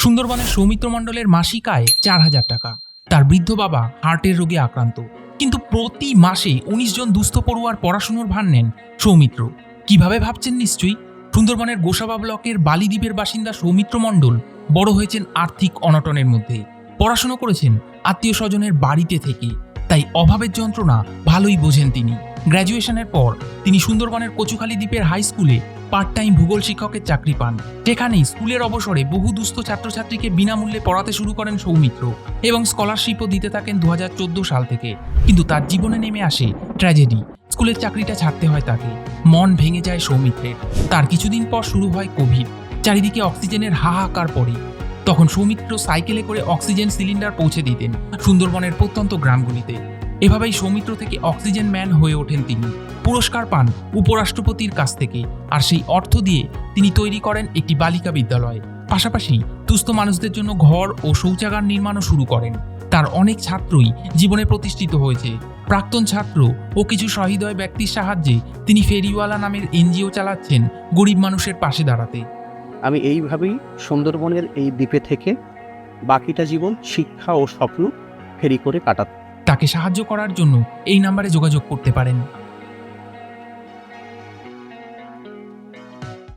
সুন্দরবনের সৌমিত্র মণ্ডলের মাসিক আয় চার হাজার টাকা। তার বৃদ্ধ বাবা হার্টের রোগে আক্রান্ত। কিন্তু প্রতি মাসে উনিশ জন দুস্থ পড়ুয়ার পড়াশুনোর ভার নেন সৌমিত্র। কীভাবে ভাবছেন নিশ্চয়ই? সুন্দরবনের গোসাবা ব্লকের বালিদ্বীপের বাসিন্দা সৌমিত্র মণ্ডল বড় হয়েছেন আর্থিক অনটনের মধ্যে। পড়াশোনা করেছেন আত্মীয় স্বজনের বাড়িতে থেকে তাই অভাবের যন্ত্রণা ভালোই বোঝেন তিনি। গ্র্যাজুয়েশনের পর তিনি সুন্দরবনের কচুখালী দ্বীপের হাই স্কুলে পার্ট টাইম ভূগোল শিক্ষকের চাকরি পান। যেখানেই স্কুলের অবসরে বহু দুস্থ ছাত্রছাত্রীকে বিনামূল্যে পড়াতে শুরু করেন সৌমিত্র এবং স্কলারশিপও দিতে থাকেন দু হাজার চোদ্দ সাল থেকে। কিন্তু তার জীবনে নেমে আসে ট্র্যাজেডি। স্কুলের চাকরিটা ছাড়তে হয় তাকে। মন ভেঙে যায় সৌমিত্রের। তার কিছুদিন পর শুরু হয় কোভিড। চারিদিকে অক্সিজেনের হাহাকার পড়ে। তখন সৌমিত্র সাইকেলে করে অক্সিজেন সিলিন্ডার পৌঁছে দিতেন সুন্দরবনের প্রত্যন্ত গ্রামগুলিতে। এভাবেই সৌমিত্র থেকে অক্সিজেন ম্যান হয়ে ওঠেন তিনি। পুরস্কার পান উপরাষ্ট্রপতির কাছ থেকে আর সেই অর্থ দিয়ে তিনি তৈরি করেন একটি বালিকা বিদ্যালয়। পাশাপাশি দুস্থ মানুষদের জন্য ঘর ও শৌচাগার নির্মাণও শুরু করেন। তার অনেক ছাত্রই জীবনে প্রতিষ্ঠিত হয়েছে। প্রাক্তন ছাত্র ও কিছু সহৃদয় ব্যক্তির সাহায্যে তিনি ফেরিওয়ালা নামের এনজিও চালাচ্ছেন গরিব মানুষের পাশে দাঁড়াতে। আমি এইভাবেই সুন্দরবনের এই দ্বীপে থেকে বাকিটা জীবন শিক্ষা ও স্বপ্ন ফেরি করে কাটাত তাকে সাহায্য করার জন্য এই নাম্বারে যোগাযোগ করতে পারেন।